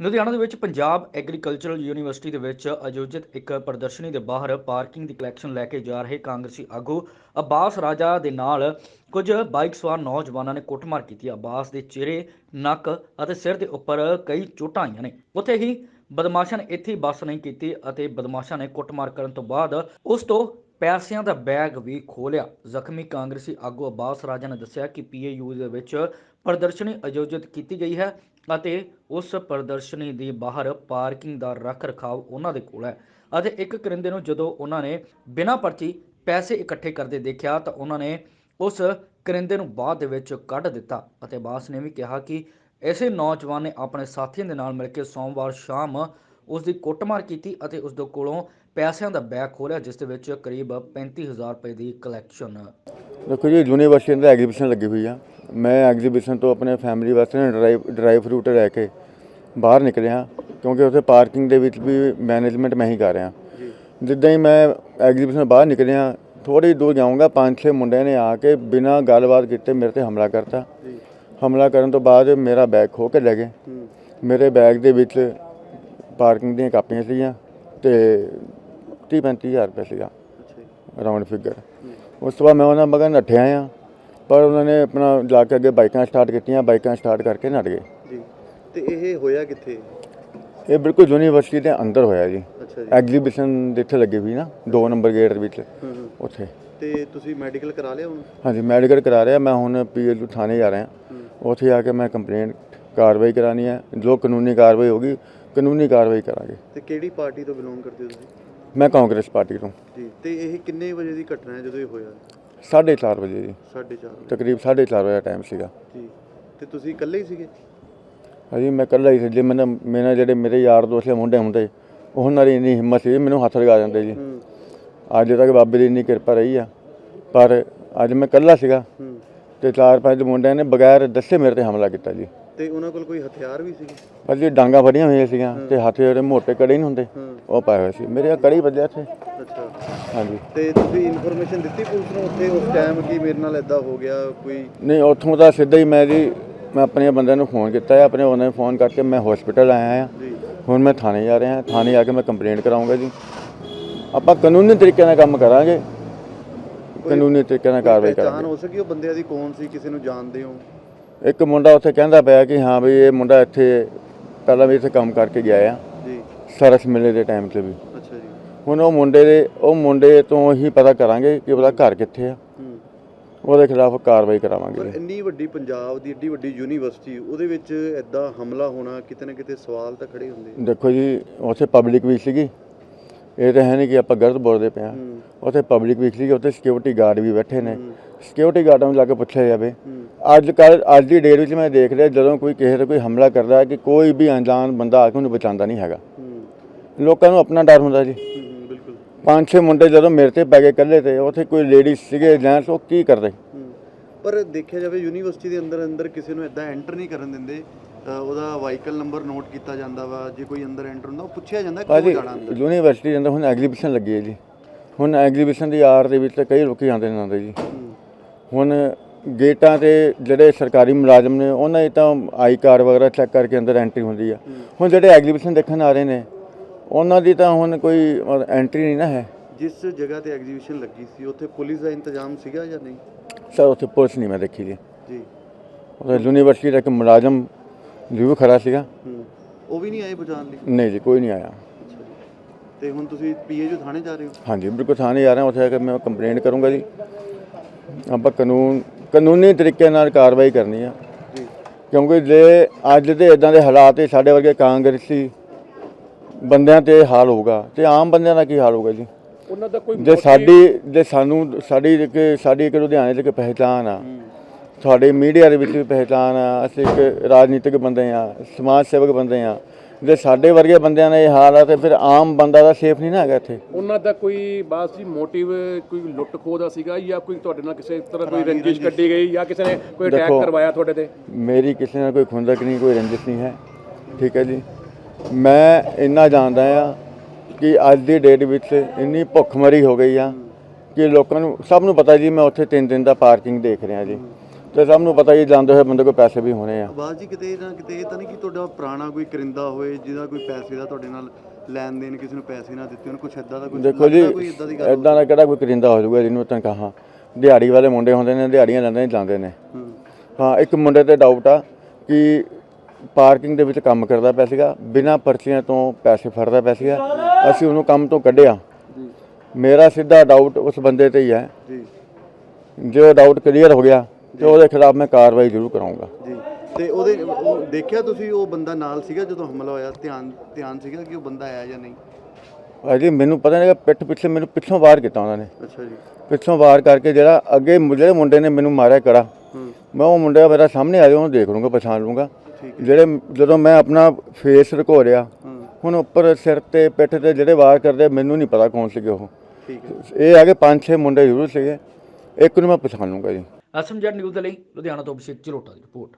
ਲੁਧਿਆਣਾ ਦੇ ਵਿੱਚ Punjab agricultural university ਦੇ ਵਿੱਚ ਆਯੋਜਿਤ ਇੱਕ ਪ੍ਰਦਰਸ਼ਨੀ ਦੇ ਬਾਹਰ ਪਾਰਕਿੰਗ ਦੀ ਕਲੈਕਸ਼ਨ ਲੈ ਕੇ ਜਾ ਰਹੇ ਕਾਂਗਰਸੀ ਆਗੂ ਅਬਾਸ ਰਾਜਾ ਦੇ ਨਾਲ ਕੁਝ ਬਾਈਕ ਸਵਾਰ ਨੌਜਵਾਨਾਂ ਨੇ ਕੁੱਟਮਾਰ ਕੀਤੀ। ਅਬਾਸ ਦੇ ਚਿਹਰੇ, ਨੱਕ ਅਤੇ ਸਿਰ ਦੇ ਉੱਪਰ ਕਈ ਚੋਟਾਂ ਆਈਆਂ ਨੇ। ਉੱਥੇ ਹੀ ਬਦਮਾਸ਼ਾਂ ਨੇ ਇੱਥੇ ਹੀ ਬੱਸ ਨਹੀਂ ਕੀਤੀ ਅਤੇ ਬਦਮਾਸ਼ਾਂ ਨੇ ਕੁੱਟਮਾਰ ਕਰਨ ਤੋਂ ਬਾਅਦ ਉਸ ਤੋਂ ਪੈਸਿਆਂ ਦਾ ਬੈਗ ਵੀ ਖੋਲਿਆ ਜ਼ਖਮੀ ਕਾਂਗਰਸੀ ਆਗੂ ਅਬਾਸ ਰਾਜਾ ਨੇ ਦੱਸਿਆ ਕਿ ਪੀਏਯੂ ਦੇ ਵਿੱਚ ਪ੍ਰਦਰਸ਼ਨੀ ਆਯੋਜਿਤ ਕੀਤੀ ਗਈ ਹੈ। ਅਤੇ ਉਸ ਪ੍ਰਦਰਸ਼ਨੀ ਦੀ ਬਾਹਰ ਪਾਰਕਿੰਗ ਦਾ ਰੱਖ ਰਖਾਵ ਉਹਨਾਂ ਦੇ ਕੋਲ ਹੈ। ਅਤੇ ਇੱਕ ਕਰਿੰਦੇ ਨੂੰ ਜਦੋਂ ਉਹਨਾਂ ਨੇ ਬਿਨਾਂ ਪਰਚੀ ਪੈਸੇ ਇਕੱਠੇ ਕਰਦੇ ਦੇਖਿਆ ਤਾਂ ਉਹਨਾਂ ਨੇ ਉਸ ਕਰਿੰਦੇ ਨੂੰ ਬਾਅਦ ਦੇ ਵਿੱਚ ਕੱਢ ਦਿੱਤਾ ਅਤੇ ਬਾਸ ਨੇ ਵੀ ਕਿਹਾ ਕਿ ਐਸੇ ਨੌਜਵਾਨ ਨੇ ਆਪਣੇ ਸਾਥੀਆਂ ਦੇ ਨਾਲ ਮਿਲ ਕੇ ਸੋਮਵਾਰ ਸ਼ਾਮ ਉਸ ਦੀ ਕੁੱਟਮਾਰ ਕੀਤੀ ਅਤੇ ਉਸ ਦੇ ਕੋਲੋਂ ਪੈਸਿਆਂ ਦਾ ਬੈਗ ਖੋਲਿਆ ਜਿਸ ਦੇ ਵਿੱਚ ਕਰੀਬ 35000 ਰੁਪਏ ਦੀ ਕਲੈਕਸ਼ਨ ਦੇਖੋ ਜੀ, ਯੂਨੀਵਰਸਿਟੀ ਅੰਦਰ ਐਗਜ਼ੀਬਿਸ਼ਨ ਲੱਗੀ ਹੋਈ ਆ। ਮੈਂ ਐਗਜ਼ੀਬਿਸ਼ਨ ਤੋਂ ਆਪਣੇ ਫੈਮਿਲੀ ਵਾਸਤੇ ਨਾ ਡਰਾਈ ਫਰੂਟ ਲੈ ਕੇ ਬਾਹਰ ਨਿਕਲਿਆ ਕਿਉਂਕਿ ਉੱਥੇ ਪਾਰਕਿੰਗ ਦੇ ਵਿੱਚ ਵੀ ਮੈਨੇਜਮੈਂਟ ਮੈਂ ਹੀ ਕਰ ਰਿਹਾ ਜਿੱਦਾਂ ਹੀ ਮੈਂ ਐਗਜ਼ੀਬਿਸ਼ਨ ਬਾਹਰ ਨਿਕਲਿਆ ਥੋੜੀ ਦੂਰ ਜਾਊਂਗਾ ਪੰਜ ਛੇ ਮੁੰਡਿਆਂ ਨੇ ਆ ਕੇ ਬਿਨਾਂ ਗੱਲਬਾਤ ਕੀਤੇ ਮੇਰੇ ਤੇ ਹਮਲਾ ਕਰਤਾ। ਹਮਲਾ ਕਰਨ ਤੋਂ ਬਾਅਦ ਮੇਰਾ ਬੈਗ ਖੋ ਕੇ ਲੈ ਗਏ। ਮੇਰੇ ਬੈਗ ਦੇ ਵਿੱਚ ਪਾਰਕਿੰਗ ਦੀਆਂ ਕਾਪੀਆਂ ਸੀਗੀਆਂ ਤੇ 30 35000 ਰੁਪਏ ਸੀਗਾ। ਰਾਉਂਡ ਫਿਗਰ ਉਸ ਤੋਂ ਬਾਅਦ ਮੈਂ ਉਹਨਾਂ ਮਗਰ ਨੱਠਿਆ ਆ ਪਰ ਉਹਨਾਂ ਨੇ ਆਪਣਾ ਜਾ ਕੇ ਅੱਗੇ ਬਾਈਕਾਂ ਸਟਾਰਟ ਕੀਤੀਆਂ ਬਾਈਕਾਂ ਸਟਾਰਟ ਕਰਕੇ ਨੱਠ ਗਏ। ਜੀ। ਤੇ ਇਹ ਹੋਇਆ ਕਿੱਥੇ? ਇਹ ਬਿਲਕੁਲ ਯੂਨੀਵਰਸਿਟੀ ਦੇ ਅੰਦਰ ਹੋਇਆ ਜੀ। ਅੱਛਾ ਜੀ। ਐਗਜ਼ੀਬਿਸ਼ਨ ਜਿੱਥੇ ਲੱਗੀ ਹੋਈ ਨਾ 2 ਨੰਬਰ ਗੇਟ ਦੇ ਵਿੱਚ ਉੱਥੇ। ਤੇ ਤੁਸੀਂ ਮੈਡੀਕਲ ਕਰਾ ਲਿਆ ਹੁਣ? ਹਾਂਜੀ ਮੈਡੀਕਲ ਕਰਾ ਰਿਹਾ। ਮੈਂ ਹੁਣ ਪੀਐਲਯੂ ਥਾਣੇ ਜਾ ਰਿਹਾ। ਉੱਥੇ ਆ ਕੇ ਮੈਂ ਕੰਪਲੇਂਟ ਕਾਰਵਾਈ ਕਰਾਣੀ ਹੈ। ਜੋ ਕਾਨੂੰਨੀ ਕਾਰਵਾਈ ਹੋਗੀ ਕਾਨੂੰਨੀ ਕਾਰਵਾਈ ਕਰਾਂਗੇ। ਤੇ ਕਿਹੜੀ ਪਾਰਟੀ ਤੋਂ ਬਿਲੋਂਗ ਕਰਦੇ ਹੋ ਤੁਸੀਂ? ਮੈਂ ਕਾਂਗਰਸ ਪਾਰਟੀ ਤੋਂ। ਜੀ। ਤੇ ਇਹ ਕਿੰਨੇ ਵਜੇ ਦੀ ਘਟਨਾ ਹੈ ਜਦੋਂ ਇਹ ਹੋਇਆ? 4:30 ਵਜੇ ਜੀ। 4:30 ਤਕਰੀਬ 4:30 ਵਜੇ ਦਾ ਟਾਈਮ ਸੀਗਾ। ਜੀ। ਤੇ ਤੁਸੀਂ ਇਕੱਲੇ ਹੀ ਸੀਗੇ? ਹਾਂਜੀ ਮੈਂ ਇਕੱਲਾ ਹੀ ਸੀ। ਜੇ ਮੈਨੂੰ ਮੇਰੇ ਜਿਹੜੇ ਮੇਰੇ ਯਾਰ ਦੋਸਤ ਮੁੰਡੇ ਹੁੰਦੇ ਉਹਨਾਂ ਦੀ ਇੰਨੀ ਹਿੰਮਤ ਸੀ ਮੈਨੂੰ ਹੱਥ ਲਗਾ ਜਾਂਦੇ ਜੀ। ਅੱਜ ਤੱਕ ਬਾਬੇ ਦੀ ਇੰਨੀ ਕਿਰਪਾ ਰਹੀ ਆ। ਪਰ ਅੱਜ ਮੈਂ ਇਕੱਲਾ ਸੀਗਾ ਤੇ ਚਾਰ ਪੰਜ ਮੁੰਡਿਆਂ ਨੇ ਬਗੈਰ ਦੱਸੇ ਮੇਰੇ ਤੇ ਹਮਲਾ ਕੀਤਾ ਜੀ। ਤੇ ਉਹਨਾਂ ਕੋਲ ਕੋਈ ਹਥਿਆਰ ਵੀ ਸੀਗੇ? ਪਰ ਜੀ ਡਾਂਗਾ ਫੜੀਆਂ ਹੋਈਆਂ ਸੀਗੀਆਂ ਤੇ ਹੱਥ ਜਿਹੜੇ ਮੋਟੇ ਕੜੇ ਨਹੀਂ ਹੁੰਦੇ ਹੂੰ। ਉਹ ਪਾਏ ਹੋਏ ਸੀ। ਮੇਰੇ ਆ ਕੜੀ ਵੱਜਿਆ ਇੱਥੇ। ਅੱਛਾ। ਹਾਂਜੀ। ਤੇ ਤੁਸੀਂ ਇਨਫੋਰਮੇਸ਼ਨ ਦਿੱਤੀ ਪੁਲਿਸ ਨੂੰ ਉੱਥੇ ਉਸ ਟਾਈਮ ਕਿ ਮੇਰੇ ਨਾਲ ਇਦਾਂ ਹੋ ਗਿਆ ਕੋਈ ਨਹੀਂ ਉੱਥੋਂ ਦਾ ਸਿੱਧਾ ਹੀ ਮੈਂ ਜੀ ਮੈਂ ਆਪਣੇ ਬੰਦਿਆਂ ਨੂੰ ਫੋਨ ਕੀਤਾ ਹੈ ਆਪਣੇ ਉਹਨਾਂ ਨੂੰ ਫੋਨ ਕਰਕੇ ਮੈਂ ਹਸਪੀਟਲ ਆਇਆ ਜੀ। ਹੁਣ ਮੈਂ ਥਾਣੇ ਜਾ ਰਿਹਾ ਥਾਣੇ ਆ ਕੇ ਮੈਂ ਕੰਪਲੇਂਟ ਕਰਾਉਂਗਾ ਜੀ। ਆਪਾਂ ਕਾਨੂੰਨੀ ਤਰੀਕੇ ਨਾਲ ਕੰਮ ਕਰਾਂਗੇ। ਕਾਨੂੰਨੀ ਤਰੀਕੇ ਨਾਲ ਕਾਰਵਾਈ ਕਰਾਂਗੇ। ਹੋ ਸਕੀ ਉਹ ਬੰਦਿਆਂ ਦੀ ਕੌਣ ਸੀ? ਕਿਸੇ ਨੂੰ ਜਾਣਦੇ ਹੋ? ਇੱਕ ਮੁੰਡਾ ਉੱਥੇ ਕਹਿੰਦਾ ਪਿਆ ਕਿ ਹਾਂ ਵੀ ਇਹ ਮੁੰਡਾ ਇੱਥੇ ਪਹਿਲਾਂ ਵੀ ਇੱਥੇ ਕੰਮ ਕਰਕੇ ਗਿਆ ਆ। ਜੀ। ਸਰਸ ਮੇਲੇ ਦੇ ਟਾਈਮ ਤੇ ਵੀ। ਅੱਛਾ ਜੀ। ਹੁਣ ਉਹ ਮੁੰਡੇ ਦੇ ਉਹ ਮੁੰਡੇ ਤੋਂ ਹੀ ਪਤਾ ਕਰਾਂਗੇ ਕਿ ਉਹਦਾ ਘਰ ਕਿੱਥੇ ਆ। ਉਹਦੇ ਖਿਲਾਫ ਕਾਰਵਾਈ ਕਰਾਵਾਂਗੇ ਪਰ ਇੰਨੀ ਵੱਡੀ ਪੰਜਾਬ ਦੀ ਏਡੀ ਵੱਡੀ ਯੂਨੀਵਰਸਿਟੀ ਉਹਦੇ ਵਿੱਚ ਐਦਾਂ ਹਮਲਾ ਹੋਣਾ ਕਿਤੇ ਨਾ ਕਿਤੇ ਸਵਾਲ ਤਾਂ ਖੜੇ ਹੁੰਦੇ ਦੇਖੋ ਜੀ ਉੱਥੇ ਪਬਲਿਕ ਵੀ ਸੀਗੀ। ਇਹ ਤਾਂ ਹੈ ਨਹੀਂ ਕਿ ਆਪਾਂ ਗਲਤ ਬੋਲਦੇ ਹੂੰ। ਉੱਥੇ ਪਬਲਿਕ ਵੀ ਸੀਗੀ ਉੱਥੇ ਸਿਕਿਉਰਿਟੀ ਗਾਰਡ ਵੀ ਬੈਠੇ ਨੇ। ਸਿਕਿਉਰਿਟੀ ਗਾਰਡਾਂ ਨੂੰ ਲਾ ਕੇ ਪੁੱਛਿਆ ਜਾਵੇ। ਅੱਜ ਕੱਲ ਅੱਜ ਦੀ ਡੇਟ ਵਿੱਚ ਮੈਂ ਦੇਖ ਰਿਹਾ ਜਦੋਂ ਕੋਈ ਕਿਸੇ ਤੇ ਕੋਈ ਹਮਲਾ ਕਰਦਾ ਹੈ ਕਿ ਕੋਈ ਵੀ ਅਣਜਾਣ ਬੰਦਾ ਆ ਕੇ ਉਹਨੂੰ ਬਚਾਉਂਦਾ ਨਹੀਂ ਹੈਗਾ। ਲੋਕਾਂ ਨੂੰ ਆਪਣਾ ਡਰ ਹੁੰਦਾ ਜੀ। ਪੰਜ ਛੇ ਮੁੰਡੇ ਜਦੋਂ ਮੇਰੇ ਤੇ ਪੈ ਗਏ ਇਕੱਲੇ ਤੇ ਉੱਥੇ ਕੋਈ ਲੇਡੀਜ਼ ਸੀਗੇ ਜੈਂਟਸ ਉਹ ਕੀ ਕਰਦੇ? ਪਰ ਦੇਖਿਆ ਜਾਵੇ ਯੂਨੀਵਰਸਿਟੀ ਦੇ ਅੰਦਰ ਅੰਦਰ ਕਿਸੇ ਨੂੰ ਐਦਾਂ ਐਂਟਰ ਨਹੀਂ ਕਰਨ ਦਿੰਦੇ। ਉਹਦਾ ਵਾਹੀਕਲ ਨੰਬਰ ਨੋਟ ਕੀਤਾ ਜਾਂਦਾ ਵਾ ਜੇ ਕੋਈ ਅੰਦਰ ਐਂਟਰ ਹੁੰਦਾ ਉਹ ਪੁੱਛਿਆ ਜਾਂਦਾ ਕਿਉਂ ਜਾਣਾ ਅੰਦਰ। ਯੂਨੀਵਰਸਿਟੀ ਦੇ ਅੰਦਰ ਹੁਣ ਐਗਜ਼ੀਬਿਸ਼ਨ ਲੱਗੀ ਹੈ ਜੀ। ਹੁਣ ਐਗਜ਼ੀਬਿਸ਼ਨ ਦੀ ਆਰ ਦੇ ਵਿੱਚ ਤਾਂ ਕਈ ਲੋਕੀ ਆਉਂਦੇ ਨੇ ਆਉਂਦੇ ਜੀ। ਹੁਣ ਗੇਟਾਂ ਤੇ ਜਿਹੜੇ ਸਰਕਾਰੀ ਮੁਲਾਜ਼ਮ ਨੇ ਉਹਨਾਂ ਦੀ ਤਾਂ ਆਈ ਕਾਰਡ ਵਗੈਰਾ ਚੈੱਕ ਕਰਕੇ ਅੰਦਰ ਐਂਟਰੀ ਹੁੰਦੀ ਆ। ਹੁਣ ਜਿਹੜੇ ਐਗਜ਼ੀਬਿਸ਼ਨ ਦੇਖਣ ਆ ਰਹੇ ਨੇ ਉਹਨਾਂ ਦੀ ਤਾਂ ਹੁਣ ਕੋਈ ਐਂਟਰੀ ਨਹੀਂ ਨਾ ਹੈ। ਜਿਸ ਜਗ੍ਹਾ ਤੇ ਐਗਜ਼ੀਬਿਸ਼ਨ ਲੱਗੀ ਸੀ ਉੱਥੇ ਪੁਲਿਸ ਦਾ ਇੰਤਜ਼ਾਮ ਸੀਗਾ ਜਾਂ ਨਹੀਂ? ਸਰ ਉੱਥੇ ਪੁਲਿਸ ਨਹੀਂ ਮੈਂ ਦੇਖੀ ਜੀ। ਜੀ। ਉਹ ਯੂਨੀਵਰਸਿਟੀ ਦਾ ਇੱਕ ਮੁਲਾਜ਼ਮ ਜ਼ਰੂਰ ਖੜਾ ਸੀਗਾ। ਹੂੰ। ਉਹ ਵੀ ਨਹੀਂ ਆਏ ਬਚਾਉਣ ਲਈ? ਨਹੀਂ ਜੀ ਕੋਈ ਨਹੀਂ ਆਇਆ। ਤੇ ਹੁਣ ਤੁਸੀਂ ਪੀਏਯੂ ਥਾਣੇ ਜਾ ਰਹੇ ਹੋ? ਹਾਂਜੀ ਬਿਲਕੁਲ ਥਾਣੇ ਜਾ ਰਿਹਾ ਉੱਥੇ ਆ ਕੇ ਮੈਂ ਕੰਪਲੇਂਟ ਕਰੂੰਗਾ ਜੀ। ਆਪਾਂ ਕਾਨੂੰਨ ਕਾਨੂੰਨੀ ਤਰੀਕੇ ਨਾਲ ਕਾਰਵਾਈ ਕਰਨੀ ਆ। ਜੀ। ਕਿਉਂਕਿ ਜੇ ਅੱਜ ਦੇ ਇਦਾਂ ਦੇ ਹਾਲਾਤ ਇਹ ਸਾਡੇ ਵਰਗੇ ਕਾਂਗਰਸੀ ਬੰਦਿਆਂ ਤੇ ਹਾਲ ਹੋਊਗਾ ਤੇ ਆਮ ਬੰਦਿਆਂ ਦਾ ਕੀ ਹਾਲ ਹੋਊਗਾ ਜੀ? ਉਹਨਾਂ ਦਾ ਕੋਈ ਜੇ ਸਾਡੀ ਜੇ ਸਾਨੂੰ ਸਾਡੀ ਇੱਕ ਸਾਡੀ ਇੱਕ ਲੁਧਿਆਣੇ ਦੀ ਇੱਕ ਪਹਿਚਾਣ ਆ। ਸਾਡੇ ਮੀਡੀਆ ਦੇ ਵਿੱਚ ਵੀ ਪਹਿਚਾਣ ਆ ਅਸੀਂ ਇੱਕ ਰਾਜਨੀਤਿਕ ਬੰਦੇ ਆ ਸਮਾਜ ਸੇਵਕ ਬੰਦੇ ਆ ਜੇ ਸਾਡੇ ਵਰਗੇ ਬੰਦਿਆਂ ਦਾ ਇਹ ਹਾਲ ਆ ਤੇ ਫਿਰ ਆਮ ਬੰਦਾ ਦਾ ਸੇਫ ਨਹੀਂ ਨਾ ਹੈਗਾ ਇੱਥੇ। ਉਹਨਾਂ ਦਾ ਕੋਈ ਬਾਸ ਜੀ ਮੋਟਿਵ ਕੋਈ ਲੁੱਟ ਖੋਹ ਦਾ ਸੀਗਾ ਜਾਂ ਕੋਈ ਤੁਹਾਡੇ ਨਾਲ ਕਿਸੇ ਤਰ੍ਹਾਂ ਕੋਈ ਰੰਜਿਸ਼ ਕੱਢੀ ਗਈ ਜਾਂ ਕਿਸੇ ਨੇ ਕੋਈ ਅਟੈਕ ਕਰਵਾਇਆ ਤੁਹਾਡੇ ਤੇ? ਮੇਰੀ ਕਿਸੇ ਨਾਲ ਕੋਈ ਖੁੰਦਕ ਨਹੀਂ ਕੋਈ ਰੰਜਿਸ਼ ਨਹੀਂ ਹੈ। ਠੀਕ ਹੈ ਜੀ। ਮੈਂ ਇੰਨਾ ਜਾਣਦਾ ਆ ਕਿ ਅੱਜ ਦੀ ਡੇਟ ਵਿੱਚ ਇੰਨੀ ਭੁੱਖਮਰੀ ਹੋ ਗਈ ਆ ਕਿ ਲੋਕਾਂ ਨੂੰ ਸਭ ਨੂੰ ਪਤਾ ਜੀ ਮੈਂ ਉੱਥੇ ਤਿੰਨ ਦਿਨ ਦਾ ਪਾਰਕਿੰਗ ਦੇਖ ਰਿਹਾ ਜੀ। ਤੇ ਸਭ ਨੂੰ ਪਤਾ ਹੀ ਜਾਂਦੇ ਹੋਏ ਬੰਦੇ ਕੋਲ ਪੈਸੇ ਵੀ ਹੋਣੇ ਆ। ਆਵਾਜ਼ ਜੀ ਕਿਤੇ ਨਾ ਕਿਤੇ ਇਹ ਤਾਂ ਨਹੀਂ ਕਿ ਤੁਹਾਡਾ ਪੁਰਾਣਾ ਕੋਈ ਕਰਿੰਦਾ ਹੋਏ ਜਿਹਦਾ ਕੋਈ ਪੈਸੇ ਦਾ ਤੁਹਾਡੇ ਨਾਲ ਲੈਣ ਦੇਣ ਕਿਸੇ ਨੂੰ ਪੈਸੇ ਨਾ ਦਿੱਤੇ ਉਹਨੂੰ ਕੁਝ ਏਦਾਂ ਦਾ ਕੋਈ ਦੇਖੋ ਜੀ ਇਦਾਂ ਦਾ ਕਿਹੜਾ ਕੋਈ ਕਰਿੰਦਾ ਹੋ ਜਾਊਗਾ ਜਿਹਨੂੰ ਤਨਖਾਹਾਂ ਦਿਹਾੜੀ ਵਾਲੇ ਮੁੰਡੇ ਹੁੰਦੇ ਨੇ ਦਿਹਾੜੀਆਂ ਲੈਂਦੇ ਨੇ ਜਾਂਦੇ ਨੇ। ਹੂੰ। ਇੱਕ ਮੁੰਡੇ ਤੇ ਡਾਊਟ ਆ ਕਿ ਪਾਰਕਿੰਗ ਦੇ ਵਿੱਚ ਕੰਮ ਕਰਦਾ ਪਿਆ ਸੀਗਾ ਬਿਨਾਂ ਪਰਚੀਆਂ ਤੋਂ ਪੈਸੇ ਫੜਦਾ ਪਿਆ ਸੀਗਾ ਅਸੀਂ ਉਹਨੂੰ ਕੰਮ ਤੋਂ ਕੱਢਿਆ। ਮੇਰਾ ਸਿੱਧਾ ਡਾਊਟ ਉਸ ਬੰਦੇ ਤੇ ਹੀ ਹੈ। ਜੀ। ਜੇ ਡਾਊਟ ਕਲੀਅਰ ਹੋ ਗਿਆ ਤੇ ਉਹਦੇ ਖਿਲਾਫ ਮੈਂ ਕਾਰਵਾਈ ਜ਼ਰੂਰ ਕਰਾਂਗਾ। ਜੀ। ਤੇ ਉਹਦੇ ਉਹ ਦੇਖਿਆ ਤੁਸੀਂ ਉਹ ਬੰਦਾ ਨਾਲ ਸੀਗਾ ਜਦੋਂ ਹਮਲਾ ਹੋਇਆ? ਧਿਆਨ ਧਿਆਨ ਸੀਗਾ ਕਿ ਉਹ ਬੰਦਾ ਆਇਆ ਜਾਂ ਨਹੀਂ? ਅਜੇ ਮੈਨੂੰ ਪਤਾ ਨਹੀਂ ਕਿ ਪਿੱਠ ਪਿੱਛੇ ਮੈਨੂੰ ਪਿੱਛੋਂ ਵਾਰ ਕੀਤਾ ਉਹਨਾਂ ਨੇ। ਅੱਛਾ ਜੀ। ਪਿੱਛੋਂ ਵਾਰ ਕਰਕੇ ਜਿਹੜਾ ਅੱਗੇ ਜਿਹੜੇ ਮੁੰਡੇ ਨੇ ਮੈਨੂੰ ਮਾਰਿਆ ਕੜਾ ਮੈਂ ਉਹ ਮੁੰਡਾ ਮੇਰਾ ਸਾਹਮਣੇ ਆ ਜਾਊ ਉਹਨੂੰ ਦੇਖ ਲੂੰਗਾ ਪਛਾਣ ਲੂੰਗਾ ਜਿਹੜੇ ਜਦੋਂ ਮੈਂ ਆਪਣਾ ਫੇਸ ਰਿਕਾਰਡਿਆ ਹੂੰ। ਹੁਣ ਉੱਪਰ ਸਿਰ ਤੇ ਪਿੱਠ ਤੇ ਜਿਹੜੇ ਵਾਰ ਕਰਦੇ ਮੈਨੂੰ ਨਹੀਂ ਪਤਾ ਕੌਣ ਸੀਗੇ ਉਹ। ਇਹ ਆ ਕਿ ਪੰਜ ਛੇ ਮੁੰਡੇ ਜ਼ਰੂਰ ਸੀਗੇ। ਇੱਕ ਨੂੰ ਮੈਂ ਪਛਾਣ ਲੂੰਗਾ ਜੀ। ਐਸਐਮਜੈਡ ਨਿਊਜ਼ ਦੇ ਲਈ ਲੁਧਿਆਣਾ ਤੋਂ ਅਭਿਸ਼ੇਕ ਚਲੋਟਾ ਦੀ ਰਿਪੋਰਟ।